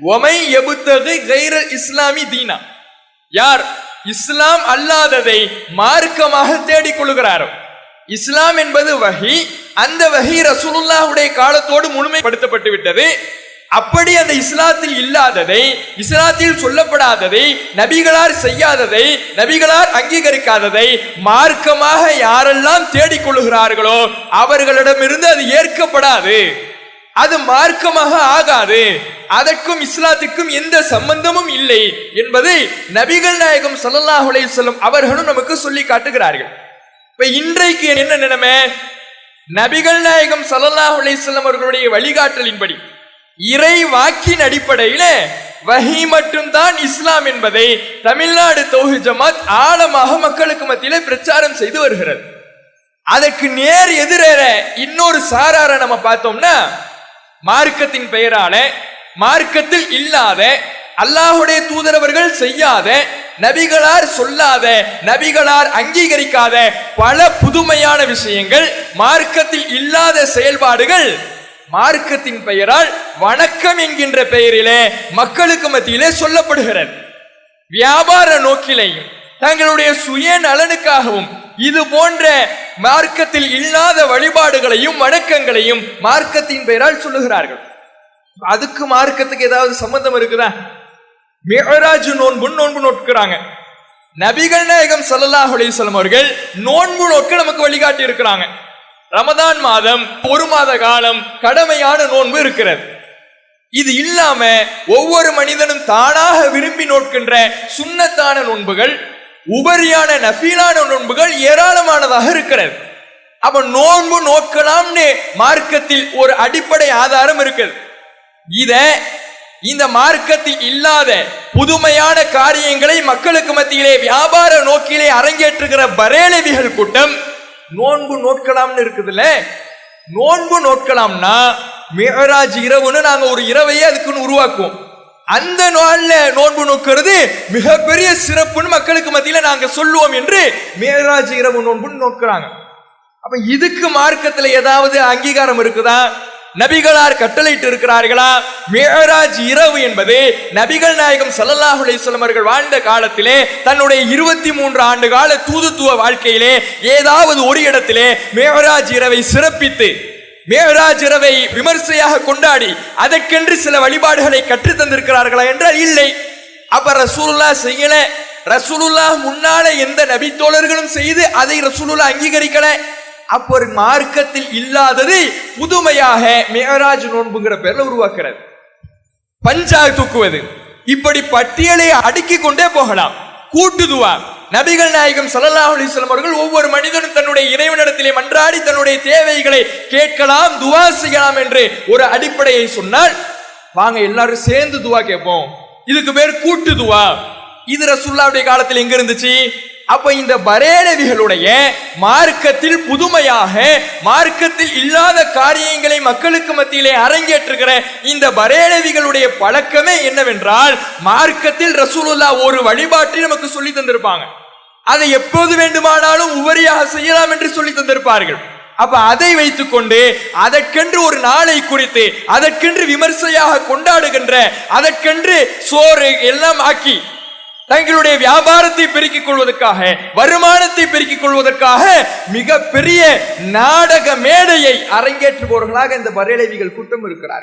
ஒமை எபுத்தகு கைர இஸ்லாமி தீனா யார் இஸ்லாம் அல்லாததை மார்க்கமாக தேடிக் கொள்கிறாரோ இஸ்லாம் என்பது வகி அந்த வகி ரசூலுல்லாஹுடைய காலத்தோடு முழுமைப்படுத்தப்பட்டு விட்டது. அப்படி அந்த இஸ்லாத்தில் இல்லாததை இஸ்லாத்தில் சொல்லப்படாததை நபிகளார் செய்யாததை நபிகளார் அங்கீகரிக்காததை மார்க்கமாக யாரெல்லாம் தேடிக்கொள்ளுகிறார்களோ அவர்களிடமிருந்து அது ஏற்கப்படாது. அது மார்க்கமாக ஆகாது. அதற்கும் இஸ்லாத்துக்கும் எந்த சம்பந்தமும் இல்லை என்பதை நபிகள் நாயகம் சல்லாஹுலே சொல்லும் அவர்களும் நமக்கு சொல்லி காட்டுகிறார்கள். இப்ப இன்றைக்கு என்ன நிலைமை? நபிகள் நாயகம் சல்லாஹுலே செல்லம் அவர்களுடைய வழிகாட்டலின்படி இறை வாக்கின் அடிப்படையில வஹி மட்டும்தான் இஸ்லாம் என்பதை தமிழ்நாடு தௌஹி ஜமாத் ஆழமாக மக்களுக்கு மத்தியிலே பிரச்சாரம் செய்து வருகிறது. அதற்கு நேர் எதிரேற இன்னொரு சாராரை நம்ம பார்த்தோம்னா மார்க்கத்தின் பெயரால மார்க்கத்தில் இல்லாத அல்லாஹுடைய தூதரவர்கள் செய்யாத நபிகளார் சொல்லாத நபிகளார் அங்கீகரிக்காத பல புதுமையான விஷயங்கள் மார்க்கத்தில் இல்லாத செயல்பாடுகள் மார்க்கத்தின் பெயரால் வணக்கம் என்கின்ற பெயரிலே மக்களுக்கு மத்தியிலே சொல்லப்படுகிறது. வியாபார நோக்கிலையும் தங்களுடைய சுய நலனுக்காகவும் இது போன்ற மார்க்கத்தில் இல்லாத வழிபாடுகளையும் வணக்கங்களையும் மார்க்கத்தின் பெயரால் சொல்லுகிறார்கள். அதுக்கு மார்க்கத்துக்கு ஏதாவது சம்பந்தம் இருக்குதா? மிகராஜ் நோன்பு நோன்பு நோட்டுக்கிறாங்க நபிகள் நாயகம் ஸல்லல்லாஹு அலைஹி அவர்கள் நோன்பு நோக்க நமக்கு வழிகாட்டி இருக்கிறாங்க. ரமதான் மாதம் ஒரு மாத காலம் கடமையான நோன்பு இருக்கிறது. இது இல்லாம ஒவ்வொரு மனிதனும் தானாக விரும்பி நோக்கின்ற சுண்ணத்தான நோன்புகள் உபரியான நஃபீலான நோன்புகள் ஏராளமானதாக இருக்கிறது. அப்ப நோன்பு நோக்கலாம்னு மார்க்கத்தில் ஒரு அடிப்படை ஆதாரம் இருக்குது. இத இந்த மார்க்கத்தில் இல்லாத புதுமையான காரியங்களை மக்களுக்கு மத்தியிலே வியாபார நோக்கிலே அரங்கேற்றுகிற பரேலவிகள் கூட்டம் நோன்பு நோக்கலாம்னு இருக்குதுல்ல? நோன்பு நோக்கலாம்னா மேகராஜ் இரவுன்னு நாங்க ஒரு இரவையே அதுக்குன்னு உருவாக்குவோம். அந்த நாள்ல நோன்பு நோக்கிறது மிகப்பெரிய சிறப்புன்னு மக்களுக்கு மத்தியில நாங்க சொல்லுவோம் என்று மேராஜ் இரவு நோன்புன்னு நோக்குறாங்க. அப்ப இதுக்கு மார்க்கத்துல ஏதாவது அங்கீகாரம் இருக்குதா? நபிகளார் கட்டளையிட்டு இருக்கிறார்களா? மேராஜ் இரவு என்பது நபிகள் நாயகம் ஸல்லல்லாஹு அலைஹி வாழ்ந்த காலத்திலே தன்னுடைய இருபத்தி மூன்று ஆண்டு கால தூதுத்துவ வாழ்க்கையிலே ஏதாவது ஒரு இடத்திலே மேராஜ் இரவை சிறப்பித்து மேராஜ் இரவை விமர்சையாக கொண்டாடி அதற்கென்று சில வழிபாடுகளை கற்றுத் தந்திருக்கிறார்களா என்றால் இல்லை. அப்ப ரசூலுல்லா செய்யல. ரசூலுல்லா முன்னால எந்த நபி தோழர்களும் செய்து அதை ரசூலுல்லா அங்கீகரிக்கல. அப்போ ஒரு மார்க்கத்தில் இல்லாதது புதுமையாக மேராஜ் நோன்புங்கிற பேர்ல உருவாக்குறது. பஞ்சாக தூக்குவது. இப்படி பட்டியலை அடுக்கி கொண்டே போகலாம். கூட்டுதுவா நபிகள் நாயகம் சல்லல்லாஹ் அலைஹி அவர்கள் ஒவ்வொரு மனிதனும் தன்னுடைய இறைவனிடத்திலே மன்றாடி தன்னுடைய தேவைகளை கேட்கலாம் துவா செய்யலாம் என்று ஒரு அடிப்படையை சொன்னால் வாங்க எல்லாரும் சேர்ந்து துவா கேட்போம். இதுக்கு பேர் கூட்டு துவா இது ரசுல்லாவுடைய காலத்தில் எங்க இருந்துச்சு? அப்ப இந்த பரேலவிகளுடைய மார்க்கத்தில் புதுமையாக மார்க்கத்தில் இல்லாத காரியங்களை மக்களுக்கு மத்தியிலே அரங்கேற்றுகிற இந்த பரேலவிகளுடைய பழக்கமே என்னவென்றால் மார்க்கத்தில் ரசூலுல்லா ஒரு வழிபாட்டை நமக்கு சொல்லி தந்திருப்பாங்க. அதை எப்போது வேண்டுமானாலும் உபரியாக செய்யலாம் என்று சொல்லி தந்திருப்பார்கள். அப்ப அதை வைத்துக்கொண்டு அதற்கென்று ஒரு நாளை குறித்து அதற்கென்று விமர்சையாக கொண்டாடுகின்ற அதற்கென்று சோறு எல்லாம் ஆக்கி தங்களுடைய வியாபாரத்தை பெருக்கிக் கொள்வதற்காக வருமானத்தை பெருக்கிக் கொள்வதற்காக மிக பெரிய நாடக மேடையை அரங்கேற்றுபவர்களாக இந்த பரேலவிகள் கூட்டம் இருக்கிறார்